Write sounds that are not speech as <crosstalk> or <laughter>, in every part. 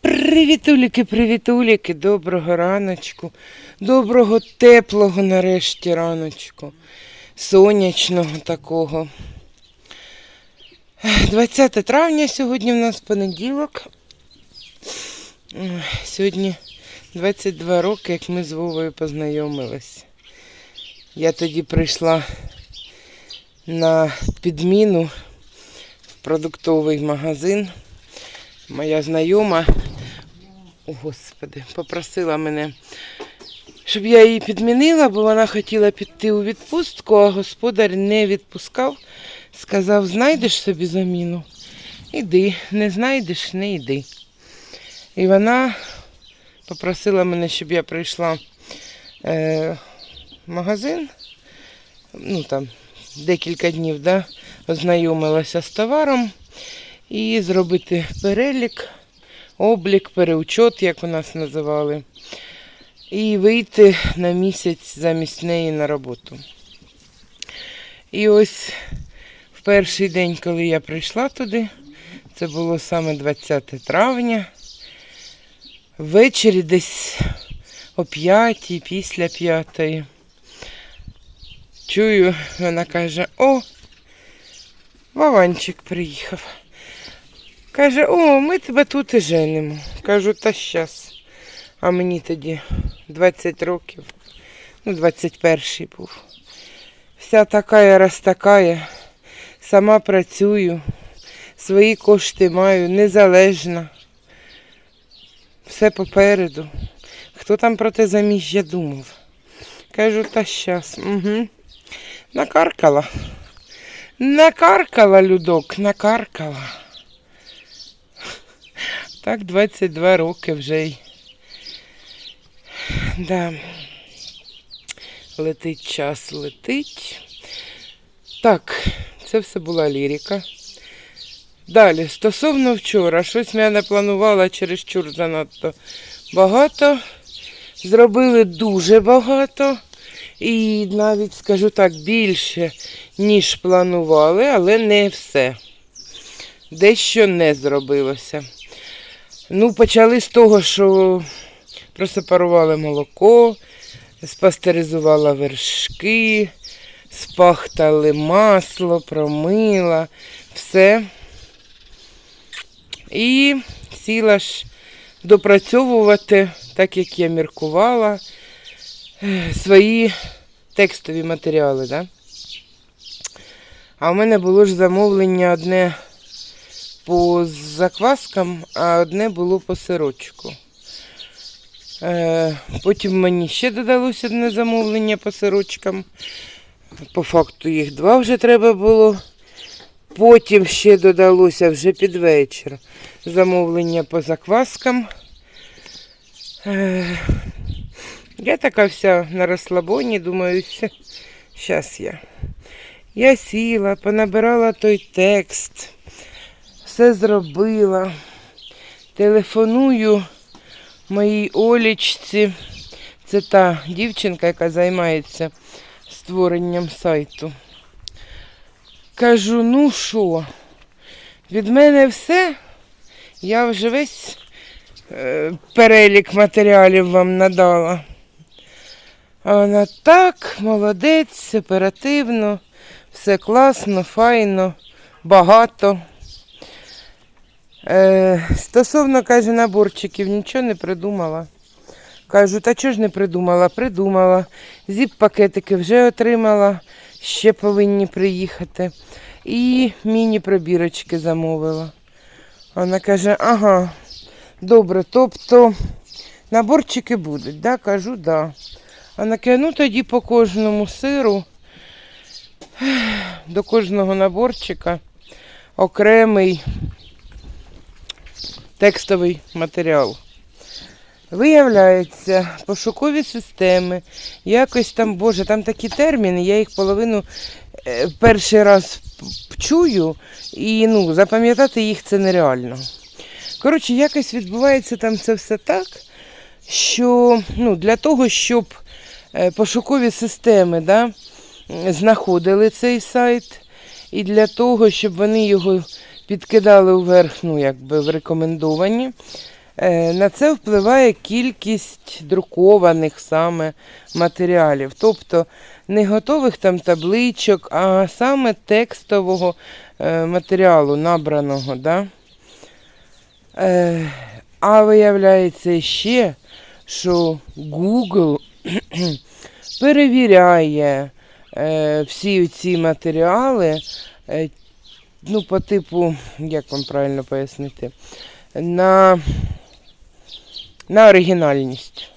Привітуліки, привітуліки, доброго раночку, доброго теплого нарешті раночку, сонячного такого. 20 травня сьогодні в нас понеділок. Сьогодні 22 роки, як ми з Вовою познайомились. Я тоді прийшла на підміну в продуктовий магазин. Моя знайома о, Господи, попросила мене, щоб я її підмінила, бо вона хотіла піти у відпустку, а господар не відпускав. Сказав, знайдеш собі заміну. Іди, не знайдеш, не йди. І вона попросила мене, щоб я прийшла е, в магазин. Ну там декілька днів, да, ознайомилася з товаром і зробити перелік облік, переучот, як у нас називали, і вийти на місяць замість неї на роботу. І ось в перший день, коли я прийшла туди, це було саме 20 травня, ввечері десь о п'ятій, після п'ятої. Чую, вона каже, о, Вованчик приїхав. Каже, о, ми тебе тут і женимо. Кажу, та щас. А мені тоді 20 років. Ну, 21 був. Вся така раз така. Сама працюю, свої кошти маю, незалежна. Все попереду. Хто там про те заміжжя думав? Кажу, та щас. Угу. Накаркала. Накаркала, людок, накаркала. Так, 22 роки вже й. Да. Летить час, летить. Так, це все була лірика. Далі, стосовно вчора, щось я не планувала чересчур занадто багато. Зробили дуже багато. І навіть, скажу так, більше, ніж планували, але не все. Дещо не зробилося. Ну, почали з того, що просепарували молоко, спастеризувала вершки, спахтали масло, промила, все. І сіла ж допрацьовувати, так як я міркувала, е, свої текстові матеріали. Да? А в мене було ж замовлення одне по закваскам, а одне було по сирочку. Е, Потім мені ще додалося одне замовлення по сирочкам. По факту їх два вже треба було. Потім ще додалося вже під вечір замовлення по закваскам. Е, Я така вся на розслабоні, думаю, зараз я. Я сіла, понабирала той текст все зробила. Телефоную моїй Олічці. Це та дівчинка, яка займається створенням сайту. Кажу, ну що, від мене все. Я вже весь е, перелік матеріалів вам надала. А вона так, молодець, оперативно, все класно, файно, багато. Е, стосовно, каже, наборчиків, нічого не придумала. Кажу, та чого ж не придумала? Придумала. Зіп-пакетики вже отримала, ще повинні приїхати. І міні-пробірочки замовила. Вона каже, ага, добре, тобто наборчики будуть, да? Кажу, да. Вона каже, ну тоді по кожному сиру, <sighs> до кожного наборчика окремий текстовий матеріал. Виявляється, пошукові системи, якось там, боже, там такі терміни, я їх половину е, перший раз чую, і ну, запам'ятати їх це нереально. Коротше, якось відбувається там це все так, що ну, для того, щоб е, пошукові системи да, знаходили цей сайт, і для того, щоб вони його підкидали вверх, ну, якби в рекомендовані, на це впливає кількість друкованих саме матеріалів. Тобто не готових там табличок, а саме текстового е, матеріалу набраного. Да? Е, а виявляється ще, що Google <clears throat> перевіряє е, всі ці матеріали, е, ну, по типу, як вам правильно пояснити, на, на оригінальність.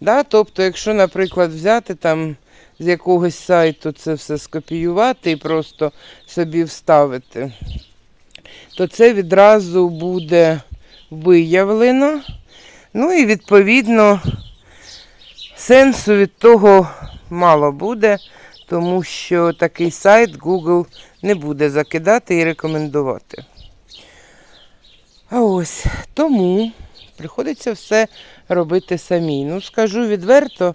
Да? Тобто, якщо, наприклад, взяти там з якогось сайту це все скопіювати і просто собі вставити, то це відразу буде виявлено. Ну і відповідно сенсу від того мало буде, тому що такий сайт Google не буде закидати і рекомендувати. А ось тому приходиться все робити самій. Ну, скажу відверто,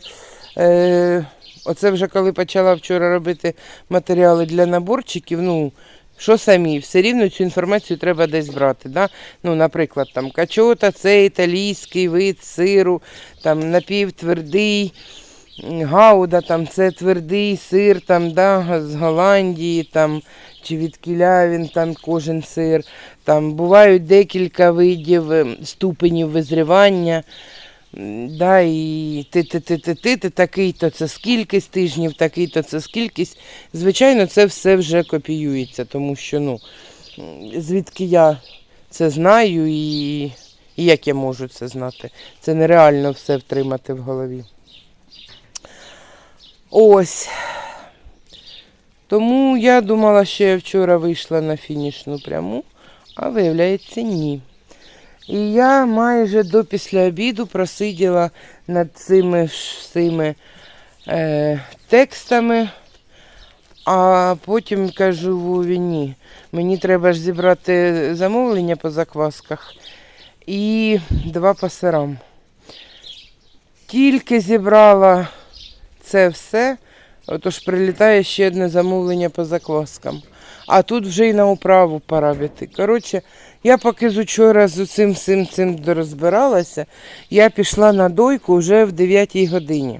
е, оце вже коли почала вчора робити матеріали для наборчиків, ну, що самі, все рівно цю інформацію треба десь брати. Да? Ну, наприклад, там качота це італійський вид сиру, там напівтвердий, гауда, там це твердий сир там, да, з Голландії, там, чи від кіля він там кожен сир. Там бувають декілька видів ем, ступенів визрівання. Да, і ти, ти, ти, ти, ти, ти такий-то це скількись тижнів, такий-то це скількись. Звичайно, це все вже копіюється, тому що ну, звідки я це знаю і, і як я можу це знати. Це нереально все втримати в голові. Ось. Тому я думала, що я вчора вийшла на фінішну пряму, а виявляється, ні. І я майже до після обіду просиділа над цими ж всіми е, текстами, а потім кажу Вові, ні, мені треба ж зібрати замовлення по заквасках і два по сирам. Тільки зібрала це все, отож прилітає ще одне замовлення по закваскам. А тут вже й на управу пора піти. Коротше, я поки з учора з усім всім цим дорозбиралася, я пішла на дойку вже в 9 годині.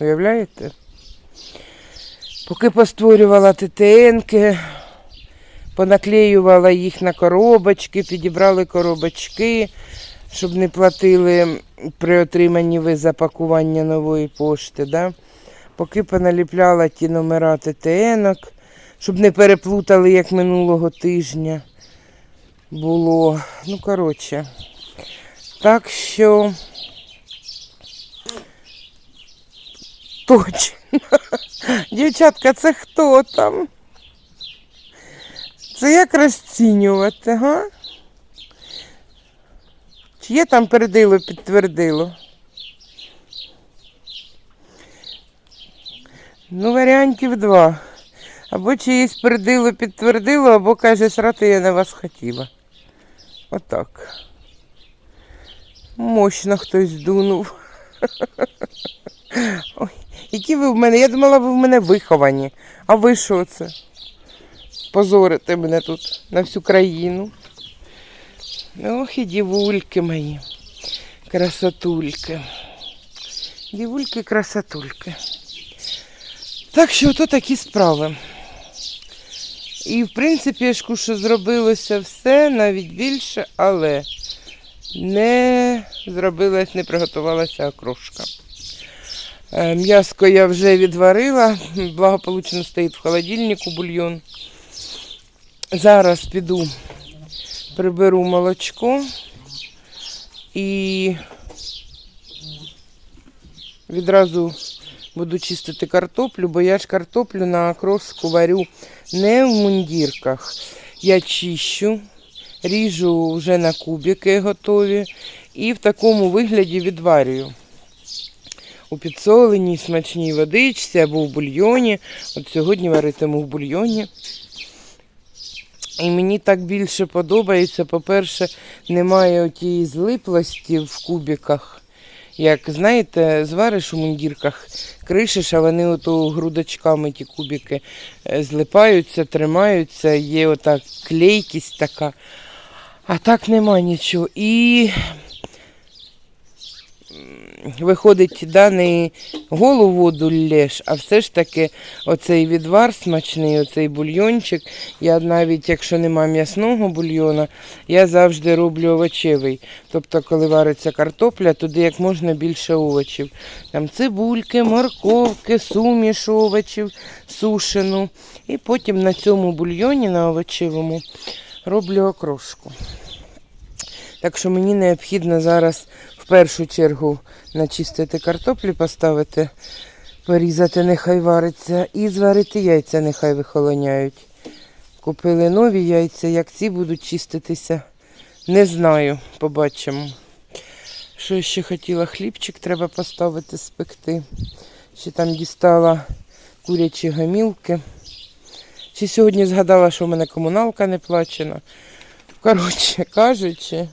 Уявляєте? Поки постворювала ТТНки, понаклеювала їх на коробочки, підібрали коробочки, щоб не платили при отриманні ви запакування нової пошти. Да? Поки поналіпляла ті номера ТТНок, щоб не переплутали, як минулого тижня було. Ну, коротше. Так що. Точно. <laughs> Дівчатка, це хто там? Це як розцінювати, га? Чи є там передило, підтвердило? Ну, варіантів два. Або чиїсь передило, підтвердило, або каже, срати я на вас хотіла. Отак. Мощно хтось дунув. <laughs> Ой, які ви в мене? Я думала, ви в мене виховані. А ви що це? Позорите мене тут на всю країну. Ох і дівульки мої. Красотульки. Дівульки, красотульки. Так що ото такі справи. І, в принципі, ж що зробилося все, навіть більше, але не зробилась, не приготувалася окрошка. Е, М'яско я вже відварила, благополучно стоїть в холодильнику бульйон. Зараз піду, приберу молочко і відразу буду чистити картоплю, бо я ж картоплю на окрошку варю не в мундірках. Я чищу, ріжу вже на кубики готові і в такому вигляді відварюю. У підсоленій смачній водичці або в бульйоні. От сьогодні варитиму в бульйоні. І мені так більше подобається. По-перше, немає тієї злиплості в кубиках. Як знаєте, звариш у мундірках, кришиш, а вони ото грудочками ті кубики е, злипаються, тримаються, є ота клейкість така. А так нема нічого. І виходить, да, не голу воду лєш, а все ж таки оцей відвар смачний, оцей бульйончик. Я навіть, якщо нема м'ясного бульйона, я завжди роблю овочевий. Тобто, коли вариться картопля, туди як можна більше овочів. Там цибульки, морковки, суміш овочів, сушену. І потім на цьому бульйоні, на овочевому, роблю окрошку. Так що мені необхідно зараз першу чергу начистити картоплю, поставити, порізати, нехай вариться, і зварити яйця, нехай вихолоняють. Купили нові яйця, як ці будуть чиститися, не знаю, побачимо. Що ще хотіла? Хлібчик треба поставити, спекти. Ще там дістала курячі гамілки. Ще сьогодні згадала, що в мене комуналка не плачена. Коротше кажучи,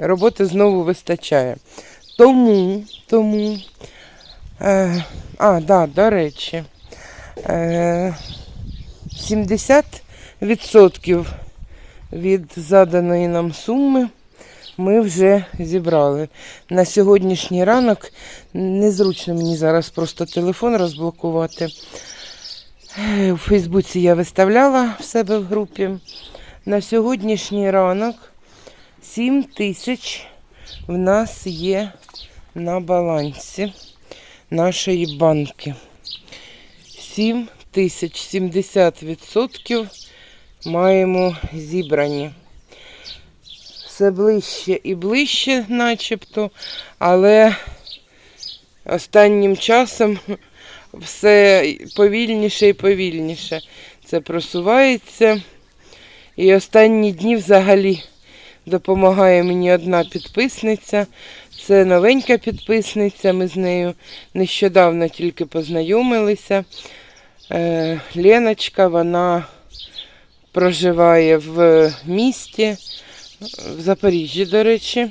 роботи знову вистачає. Тому, тому, е, а, да, до речі, е, 70% від заданої нам суми ми вже зібрали. На сьогоднішній ранок незручно мені зараз просто телефон розблокувати. Е, У Фейсбуці я виставляла в себе в групі. На сьогоднішній ранок 7 тисяч в нас є на балансі нашої банки. 7 тисяч 70% маємо зібрані. Все ближче і ближче, начебто, але останнім часом все повільніше і повільніше це просувається. І останні дні взагалі допомагає мені одна підписниця. Це новенька підписниця. Ми з нею нещодавно тільки познайомилися. Е, Леночка, вона проживає в місті, в Запоріжжі, до речі.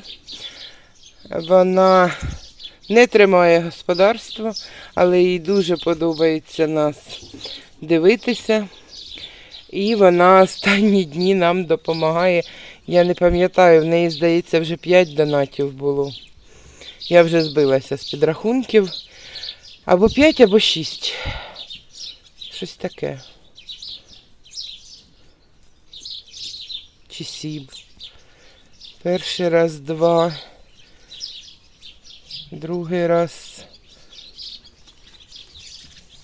Вона не тримає господарство, але їй дуже подобається нас дивитися. І вона останні дні нам допомагає. Я не пам'ятаю, в неї, здається, вже 5 донатів було. Я вже збилася з підрахунків. Або 5, або 6. Щось таке. Чи 7. Перший раз два. Другий раз.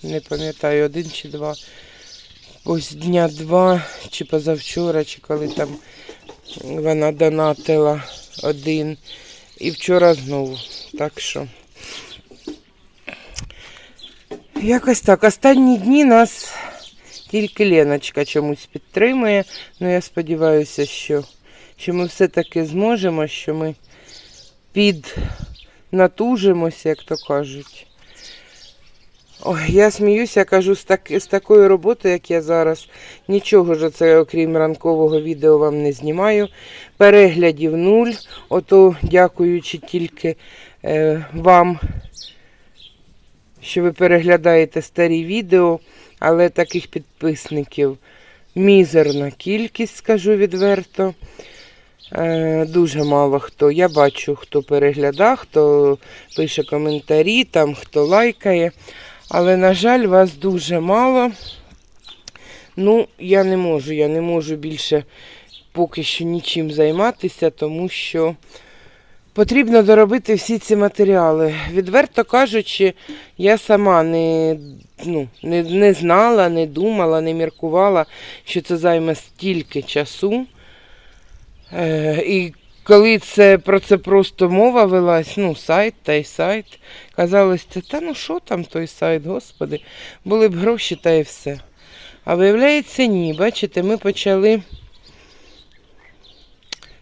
Не пам'ятаю, один чи два. Ось дня два, чи позавчора, чи коли там вона донатила один. І вчора знову. Так що. Якось так. Останні дні нас тільки Леночка чомусь підтримує. Ну я сподіваюся, що, що ми все-таки зможемо, що ми піднатужимося, як то кажуть. Ой, я сміюся, кажу, з, так, з такою роботою, як я зараз, нічого ж це, окрім ранкового відео, вам не знімаю. Переглядів нуль. Ото, дякуючи тільки е, вам, що ви переглядаєте старі відео, але таких підписників мізерна кількість, скажу відверто. Е, дуже мало хто. Я бачу, хто переглядає, хто пише коментарі, там, хто лайкає. Але, на жаль, вас дуже мало. Ну, я не можу, я не можу більше поки що нічим займатися, тому що потрібно доробити всі ці матеріали. Відверто кажучи, я сама не, ну, не, не знала, не думала, не міркувала, що це займе стільки часу. Е, і коли це про це просто мова велась, ну, сайт та й сайт, казалось, це та ну що там той сайт, господи, були б гроші та й все. А виявляється, ні. Бачите, ми почали,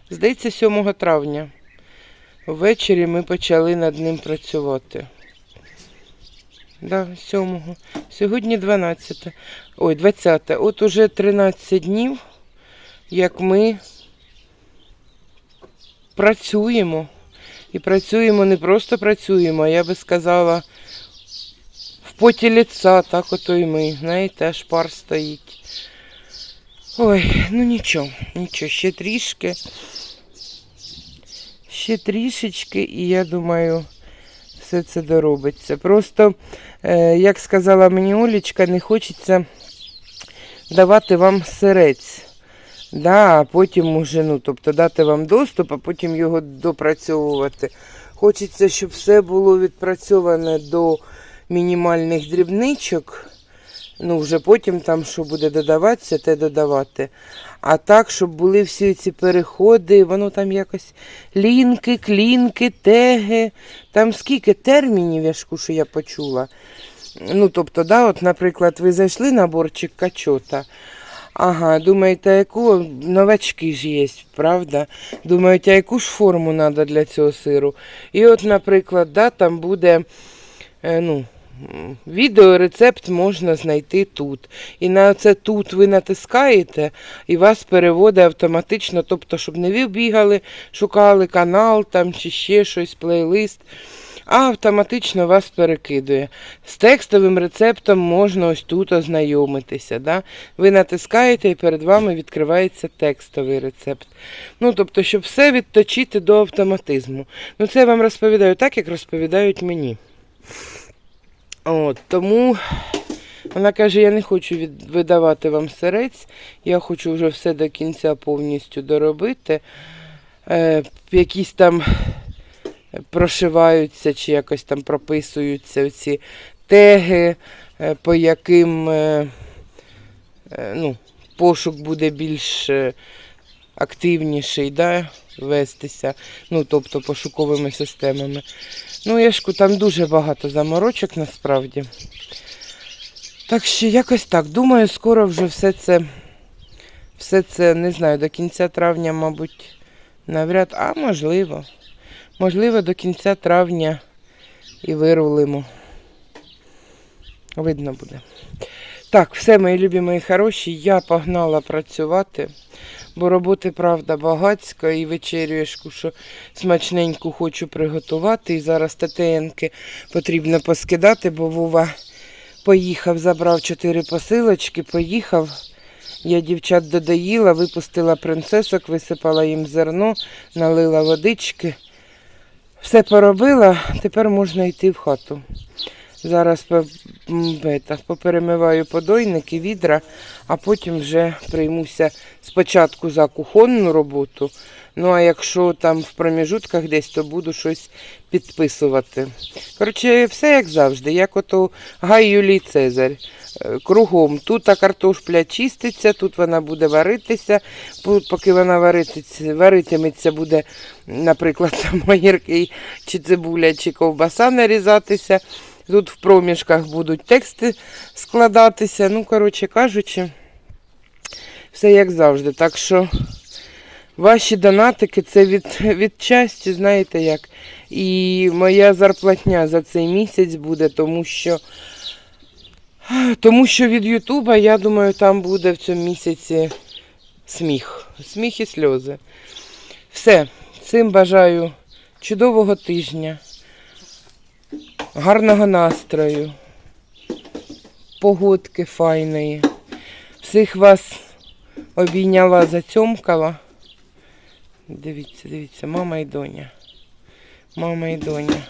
здається, 7 травня. Ввечері ми почали над ним працювати. Да, 7. Сьогодні 12. Ой, 20. От уже 13 днів як ми працюємо. І працюємо, не просто працюємо, а я би сказала, в поті ліца, так ото і ми. Знаєте, аж пар стоїть. Ой, ну нічого, нічого, ще трішки. Ще трішечки, і я думаю, все це доробиться. Просто, е, як сказала мені Олічка, не хочеться давати вам сирець. Да, а потім уже, ну, тобто дати вам доступ, а потім його допрацьовувати. Хочеться, щоб все було відпрацьоване до мінімальних дрібничок. Ну, вже потім там, що буде додаватися, те додавати. А так, щоб були всі ці переходи, воно там якось лінки, клінки, теги. Там скільки термінів, я ж ку, що я почула. Ну, тобто, да, от, наприклад, ви зайшли на борчик качота. Ага, думаєте, яку новачки ж є, правда? Думаєте, а яку ж форму треба для цього сиру? І от, наприклад, да, там буде е, ну, відеорецепт можна знайти тут. І на це тут ви натискаєте, і вас переводить автоматично, тобто, щоб не ви бігали, шукали канал там чи ще щось, плейлист. А автоматично вас перекидує. З текстовим рецептом можна ось тут ознайомитися. Да? Ви натискаєте і перед вами відкривається текстовий рецепт. Ну, тобто, щоб все відточити до автоматизму. Ну, це я вам розповідаю так, як розповідають мені. От, тому вона каже, я не хочу від, видавати вам сирець, я хочу вже все до кінця повністю доробити. Е, якісь там прошиваються чи якось там прописуються ці теги, е, по яким е, е, ну, пошук буде більш е, активніший, да, вестися, ну, тобто пошуковими системами. Ну, я ж ку- там дуже багато заморочок насправді. Так що якось так. Думаю, скоро вже все це, все це, не знаю, до кінця травня, мабуть, навряд, а можливо. Можливо, до кінця травня і вирулимо. Видно буде. Так, все, мої любі, мої хороші, я погнала працювати, бо роботи, правда, багацька і вечерюєшку, що смачненьку хочу приготувати. І зараз ТТНки потрібно поскидати, бо Вова поїхав, забрав чотири посилочки, поїхав. Я дівчат додаїла, випустила принцесок, висипала їм зерно, налила водички. Все поробила, тепер можна йти в хату. Зараз поперемиваю подойники, відра, а потім вже приймуся спочатку за кухонну роботу. Ну а якщо там в проміжутках десь, то буду щось підписувати. Коротше, все як завжди, як ото Гай Юлій Цезарь. Е, Кругом. Тут картошпля чиститься, тут вона буде варитися. Поки вона варититься, варитиметься, буде, наприклад, <laughs> там огірки, чи цибуля, чи ковбаса нарізатися. Тут в проміжках будуть тексти складатися. Ну, коротше кажучи, все як завжди. Так що ваші донатики це від, від часті, знаєте як. І моя зарплатня за цей місяць буде, тому що. Тому що від Ютуба, я думаю, там буде в цьому місяці сміх. Сміх і сльози. Все. Цим бажаю чудового тижня, гарного настрою, погодки файної. Всіх вас обійняла, зацьомкала. Дивіться, дивіться, мама і доня. Мама і доня.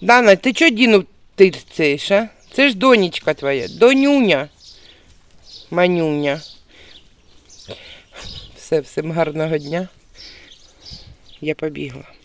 Дана, ти чого Діну тирцеш, а? Це ж донечка твоя, донюня. Манюня. Все, всім гарного дня. Я побігла.